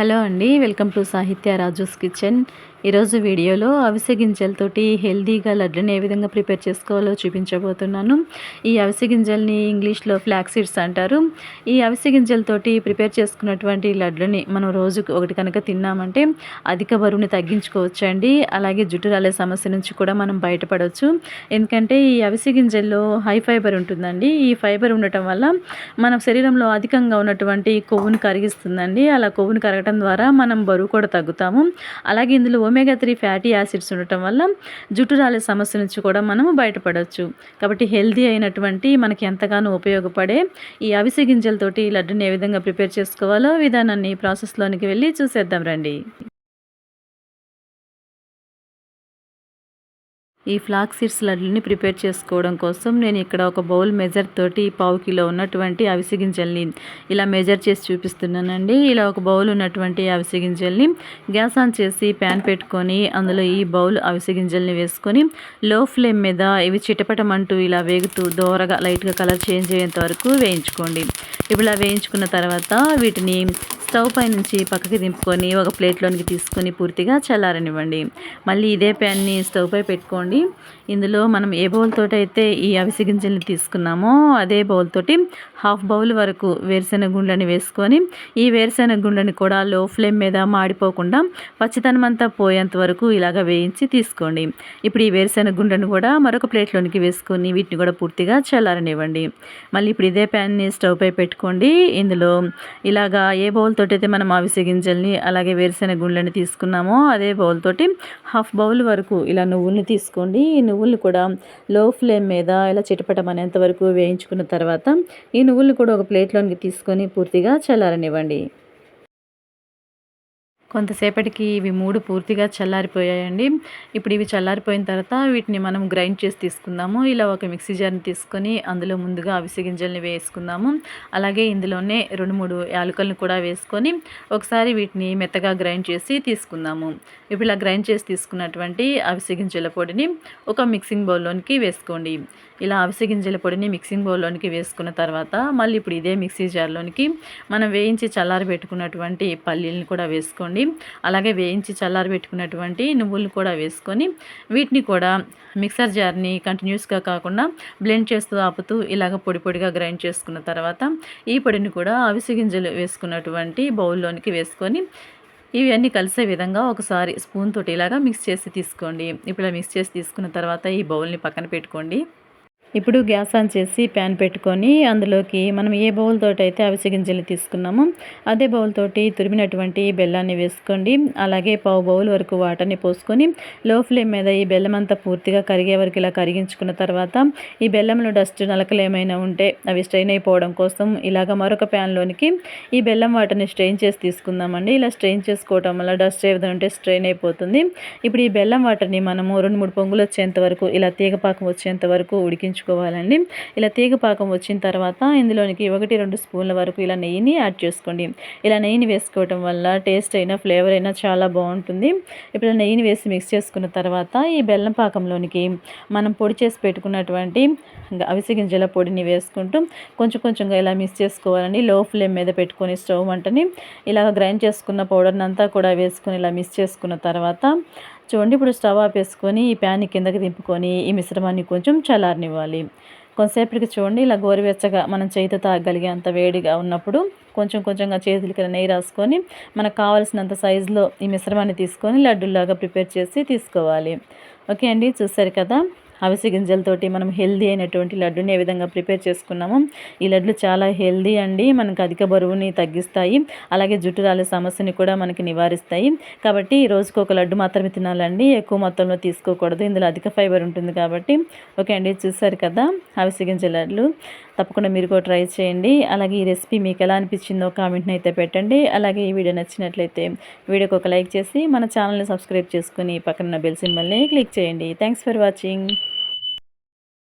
Hello అండి welcome to సాహిత్య Raju's kitchen. ఈరోజు వీడియోలో అవిసె గింజలతోటి హెల్దీగా లడ్డుని ఏ విధంగా ప్రిపేర్ చేసుకోవాలో చూపించబోతున్నాను. ఈ అవిసె గింజల్ని ఇంగ్లీష్లో ఫ్లాక్ సీడ్స్ అంటారు. ఈ అవిసె గింజలతోటి ప్రిపేర్ చేసుకున్నటువంటి లడ్డుని మనం రోజుకు ఒకటి కనుక తిన్నామంటే అధిక బరువుని తగ్గించుకోవచ్చు అండి అలాగే జుట్టు రాలే సమస్య నుంచి కూడా మనం బయటపడవచ్చు. ఎందుకంటే ఈ అవిసె గింజల్లో హై ఫైబర్ ఉంటుందండి. ఈ ఫైబర్ ఉండటం వల్ల మన శరీరంలో అధికంగా ఉన్నటువంటి కొవ్వును కరిగిస్తుందండి. అలా కొవ్వును కరగటం ద్వారా మనం బరువు కూడా తగ్గుతాము. అలాగే ఇందులో ఒమేగా త్రీ ఫ్యాటీ యాసిడ్స్ ఉండటం వల్ల జుట్టు రాలే సమస్య నుంచి కూడా మనము బయటపడవచ్చు కాబట్టి హెల్దీ అయినటువంటి మనకి ఎంతగానో ఉపయోగపడే ఈ అవిసె గింజలతోటి లడ్డుని ఏ విధంగా ప్రిపేర్ చేసుకోవాలో విధానాన్ని ప్రాసెస్లోనికి వెళ్ళి చూసేద్దాం రండి. ఈ ఫ్లాక్ సీడ్స్ లడ్లని ప్రిపేర్ చేసుకోవడం కోసం నేను ఇక్కడ ఒక బౌల్ మెజర్ తోటి పావు కిలో ఉన్నటువంటి అవిసి గింజల్ని ఇలా మెజర్ చేసి చూపిస్తున్నానండి. ఇలా ఒక బౌల్ ఉన్నటువంటి అవిసి గింజల్ని గ్యాస్ ఆన్ చేసి ప్యాన్ పెట్టుకొని అందులో ఈ బౌల్ అవిసె గింజల్ని వేసుకొని లో ఫ్లేమ్ మీద ఇవి చిటపటమంటూ ఇలా వేగుతూ దోరగా లైట్గా కలర్ చేంజ్ అయ్యేంత వరకు వేయించుకోండి. ఇప్పుడు ఇలా వేయించుకున్న తర్వాత వీటిని స్టవ్ పై నుంచి పక్కకి దింపుకొని ఒక ప్లేట్లోనికి తీసుకొని పూర్తిగా చల్లారనివ్వండి. మళ్ళీ ఇదే ప్యాన్ని స్టవ్ పై పెట్టుకోండి. ఇందులో మనం ఏ బౌల్తోటి అయితే ఈ అవిసె గింజల్ని తీసుకున్నామో అదే బౌల్ తోటి హాఫ్ బౌల్ వరకు వేరుశెనగ గుండ్లని వేసుకొని ఈ వేరుశెనగ గుండ్లని కూడా లో ఫ్లేమ్ మీద మాడిపోకుండా పచ్చితనం అంతా పోయేంత వరకు ఇలాగ వేయించి తీసుకోండి. ఇప్పుడు ఈ వేరుశెనగ గుండెను కూడా మరొక ప్లేట్లోనికి వేసుకొని వీటిని కూడా పూర్తిగా చల్లారనివ్వండి. మళ్ళీ ఇప్పుడు ఇదే ప్యాన్ని స్టవ్ పై పెట్టుకోండి. ఇందులో ఇలాగా ఏ బౌల్ తోటి అయితే మనం అవిసె గింజల్ని అలాగే వేరుశెనగ గుండ్లని తీసుకున్నామో అదే బౌల్ తోటి హాఫ్ బౌల్ వరకు ఇలా నువ్వుల్ని తీసుకోండి. ఈ నువ్వుల్ని కూడా లో ఫ్లేమ్ మీద ఇలా చిటపటమనేంత వరకు వేయించుకున్న తర్వాత ఈ నువ్వుల్ని కూడా ఒక ప్లేట్లోనికి తీసుకొని పూర్తిగా చల్లారనివ్వండి. కొంతసేపటికి ఇవి మూడు పూర్తిగా చల్లారిపోయాయండి. ఇప్పుడు ఇవి చల్లారిపోయిన తర్వాత వీటిని మనం గ్రైండ్ చేసి తీసుకుందాము. ఇలా ఒక మిక్సీ జార్ని తీసుకొని అందులో ముందుగా అవిసె గింజల్ని వేసుకుందాము. అలాగే ఇందులోనే రెండు మూడు యాలకులను కూడా వేసుకొని ఒకసారి వీటిని మెత్తగా గ్రైండ్ చేసి తీసుకుందాము. ఇప్పుడు ఇలా గ్రైండ్ చేసి తీసుకున్నటువంటి అవిసె గింజల పొడిని ఒక మిక్సింగ్ బౌల్లోనికి వేసుకోండి. ఇలా అవిసె గింజల పొడిని మిక్సింగ్ బౌల్లోనికి వేసుకున్న తర్వాత మళ్ళీ ఇప్పుడు ఇదే మిక్సీ జార్లోనికి మనం వేయించి చల్లారి పెట్టుకున్నటువంటి పల్లీలను కూడా వేసుకోండి. అలాగే వేయించి చల్లారి పెట్టుకున్నటువంటి నువ్వులను కూడా వేసుకొని వీటిని కూడా మిక్సర్ జార్ని కంటిన్యూస్గా కాకుండా బ్లెండ్ చేస్తూ ఆపుతూ ఇలాగ పొడి పొడిగా గ్రైండ్ చేసుకున్న తర్వాత ఈ పొడిని కూడా అవిసె గింజలు వేసుకున్నటువంటి బౌల్లోనికి వేసుకొని ఇవన్నీ కలిసే విధంగా ఒకసారి స్పూన్ తోటి ఇలాగా మిక్స్ చేసి తీసుకోండి. ఇప్పుడు మిక్స్ చేసి తీసుకున్న తర్వాత ఈ బౌల్ని పక్కన పెట్టుకోండి. ఇప్పుడు గ్యాస్ ఆన్ చేసి ప్యాన్ పెట్టుకొని అందులోకి మనం ఏ బౌల్ తోటి అయితే అవిసె గింజలు తీసుకున్నామో అదే బౌల్ తోటి తురిమినటువంటి బెల్లాన్ని వేసుకోండి. అలాగే పావు బౌల్ వరకు వాటర్ని పోసుకొని లో ఫ్లేమ్ మీద ఈ బెల్లం అంతా పూర్తిగా కరిగే వరకు ఇలా కరిగించుకున్న తర్వాత ఈ బెల్లంలో డస్ట్ నలకలు ఏమైనా ఉంటే అవి స్ట్రెయిన్ అయిపోవడం కోసం ఇలాగ మరొక ప్యాన్లోనికి ఈ బెల్లం వాటర్ని స్ట్రెయిన్ చేసి తీసుకుందామండి. ఇలా స్ట్రెయిన్ చేసుకోవటం వల్ల డస్ట్ ఏ విధంగా ఉంటే స్ట్రెయిన్ అయిపోతుంది. ఇప్పుడు ఈ బెల్లం వాటర్ని మనము రెండు మూడు పొంగులు వచ్చేంత వరకు ఇలా తీగపాకం వచ్చేంత వరకు ఉడికించు వేయించుకోవాలండి ఇలా తీగ పాకం వచ్చిన తర్వాత ఇందులోనికి ఒకటి రెండు స్పూన్ల వరకు ఇలా నెయ్యిని యాడ్ చేసుకోండి. ఇలా నెయ్యిని వేసుకోవటం వల్ల టేస్ట్ అయినా ఫ్లేవర్ అయినా చాలా బాగుంటుంది. ఇప్పుడు నెయ్యిని వేసి మిక్స్ చేసుకున్న తర్వాత ఈ బెల్లం పాకంలోనికి మనం పొడి చేసి పెట్టుకున్నటువంటి అవిసె గింజల పొడిని వేసుకుంటూ కొంచెం కొంచెంగా ఇలా మిక్స్ చేసుకోవాలండి. లో ఫ్లేమ్ మీద పెట్టుకొని స్టవ్ వంటని ఇలా గ్రైండ్ చేసుకున్న పౌడర్ని అంతా కూడా వేసుకొని ఇలా మిక్స్ చేసుకున్న తర్వాత చూడండి. ఇప్పుడు స్టవ్ ఆపేసుకొని ఈ ప్యాన్ కిందకి దింపుకొని ఈ మిశ్రమాన్ని కొంచెం చల్లారనివ్వాలి. కొంతసేపటికి చూడండి ఇలా గోరువెచ్చగా మనం చేతితో తాగలిగే అంత వేడిగా ఉన్నప్పుడు కొంచెం కొంచెంగా చేతులకి నెయ్యి రాసుకొని మనకు కావాల్సినంత సైజులో ఈ మిశ్రమాన్ని తీసుకొని లడ్డూలాగా ప్రిపేర్ చేసి తీసుకోవాలి. ఓకే అండి చూసారు కదా? అవిసె గింజలతోటి మనం హెల్దీ అయినటువంటి లడ్డుని ఏ విధంగా ప్రిపేర్ చేసుకున్నాము ఈ లడ్లు చాలా హెల్దీ అండి మనకు అధిక బరువుని తగ్గిస్తాయి. అలాగే జుట్టు రాలే సమస్యని కూడా మనకి నివారిస్తాయి. కాబట్టి రోజుకు ఒక లడ్డు మాత్రమే తినాలండి ఎక్కువ మొత్తంలో తీసుకోకూడదు. ఇందులో అధిక ఫైబర్ ఉంటుంది కాబట్టి. ఓకే అండి చూసారు కదా అవిసె గింజ లడ్లు. తప్పకుండా మీరు కూడా ట్రై చేయండి. అలాగే ఈ రెసిపీ మీకు ఎలా అనిపించిందో కామెంట్ని అయితే పెట్టండి. అలాగే ఈ వీడియో నచ్చినట్లయితే వీడియోకి ఒక లైక్ చేసి మన ఛానల్ని సబ్స్క్రైబ్ చేసుకుని పక్కన బెల్ సింబల్ని క్లిక్ చేయండి. Thanks for watching